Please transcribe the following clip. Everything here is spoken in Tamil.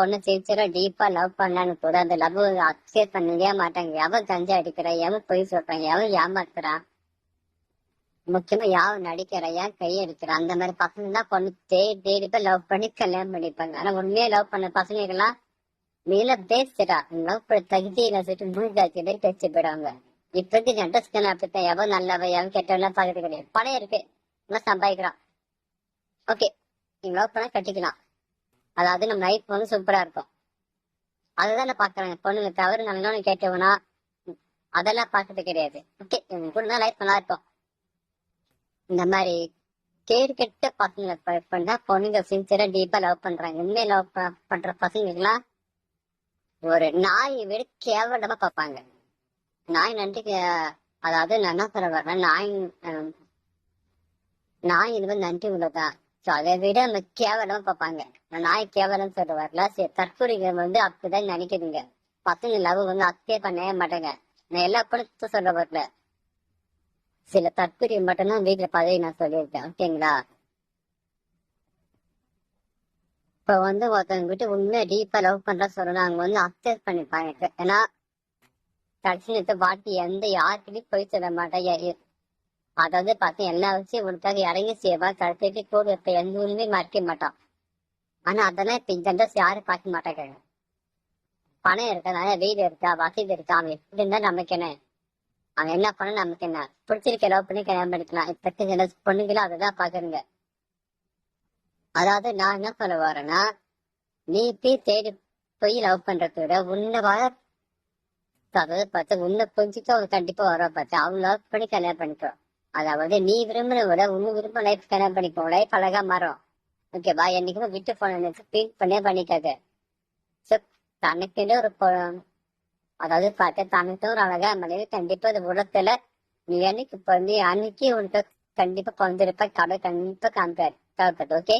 பொண்ணு சின்சியரா டீப்பா லவ் பண்ணான்னு கூட அந்த லவ் அக்செப்ட் பண்ணவே மாட்டாங்க. எவன் கஞ்சா அடிக்கிறா? எவன் பொய் சொல்றான் எவன் ஏமாத்துறான் முக்கியமா யாவன் நடிக்கிறா? ஏன் கையடிக்கிறான் அந்த மாதிரி பசங்க தான் பொண்ணு தேடி தேடி போய் லவ் பண்ணி கல்யாணம் பண்ணிப்பாங்க. ஆனா உண்மையா லவ் பண்ண பசங்களுக்கெல்லாம் நீல பேசுறா. லவ் பண்ண தகுதியில சொல்லிட்டு மூழ்காச்சு போய் பேச்சு போயிடுவாங்க. இப்போதைக்கு ஜென்ரஸ்க்கு அப்படித்தான். எவன் நல்லவ எவன் கெட்டவெல்லாம் பாக்குறது கிடையாது. பணம் இருக்கு. நல்லா சம்பாதிக்கிறான். ஓகே நீங்க லவ் பண்ணா கட்டிக்கலாம். அதாவது நம்ம லைஃப் வந்து சூப்பரா இருக்கும். அதுதான் நான் பாக்குறேன் பொண்ணுங்க தவறு நல்லவனு கேட்டவனா அதெல்லாம் பார்க்கறது கிடையாது. ஓகே இவங்க கூட தான் லைஃப் நல்லா இருக்கும். இந்த மாதிரி கேடு கெட்ட பசங்களை பண்ணா பொண்ணுங்க சின்சியரா டீப்பா லவ் பண்றாங்க. உண்மையை லவ் பண்ற பசங்களுக்குலாம் ஒரு நாய் விட கேவலமா பார்ப்பாங்க. நாய் நன்றி அதாவது நான் என்ன சொல்ல வர்றேன் நாய் நாய் இது வந்து நன்றி உள்ளதான் ஸோ அதை விட நம்ம கேவலமா பார்ப்பாங்க. நான் நாய் கேவலம் சொல்ற வரல சரி தற்கொலைகள் வந்து அப்படிதான் நினைக்குதுங்க. பசங்க லவ் வந்து அத்தே பண்ணவே மாட்டேங்க. நான் எல்லா படத்தும் சொல்ல வரல சில தற்கொலை மட்டும்தான் வீட்டுல பதவி நான் சொல்லியிருக்கேன். ஓகேங்களா? இப்ப வந்து ஒருத்தவங்க கிட்ட உண்மையா டீப்பா லவ் பண்றா சொல்லணும் அவங்க வந்து அக்செப்ட் பண்ணிப்பாங்க. ஏன்னா கடைசி நேரத்தை வாட்டி எந்த யாருக்கிட்டையும் போய் சொல்ல மாட்டேன் அதாவது பார்த்து எல்லா விஷயம் உனக்காக இறங்கி செய்வா கடைசிட்டு கூட இப்ப எந்த உண்மையை மறைக்க மாட்டான் ஆனா அதெல்லாம் இப்ப இந்த ஜென்ரஸ் யாரும் பார்க்க மாட்டாங்க. பணம் இருக்கா நிறைய வீடு இருக்கா வசதி இருக்கா அவன் எப்படி இருந்தா நமக்கு என்ன? அவன் என்ன பண்ண நமக்கு என்ன? பிடிச்சிருக்க லவ் பண்ணி கல்யாணம் பண்ணிக்கலாம். இப்ப ஜென்ரஸ் பொண்ணுங்களும் அதை தான் பாக்குறீங்க அதாவது நான் என்ன சொல்ல வரேன்னா நீ போய் தேடி போய் லவ் பண்றதை விட உன்னை வர அதாவது பார்த்து உன்னை புரிஞ்சுட்டு அவங்க கண்டிப்பா வர பார்த்து. அவங்க லவ் பண்ணி கல்யாணம் பண்ணிக்கிறான் அதாவது நீ விரும்புற விட உன் விரும்ப லைஃப் கல்யாணம் பண்ணிக்கோ லைஃப் அழகா மாறும். ஓகேவா என்னைக்குமே விட்டு போன ஃபீல் பண்ணே பண்ணிக்காது. ஸோ தனக்குன்னு ஒரு அதாவது பார்த்து தனக்கு ஒரு அழகா மனைவி கண்டிப்பா அது உலகத்துல நீ அன்னைக்கு பிறந்தி அன்னைக்கு உனக்கு கண்டிப்பா பிறந்திருப்ப. கடை கண்டிப்பா காமிப்பாரு. ஓகே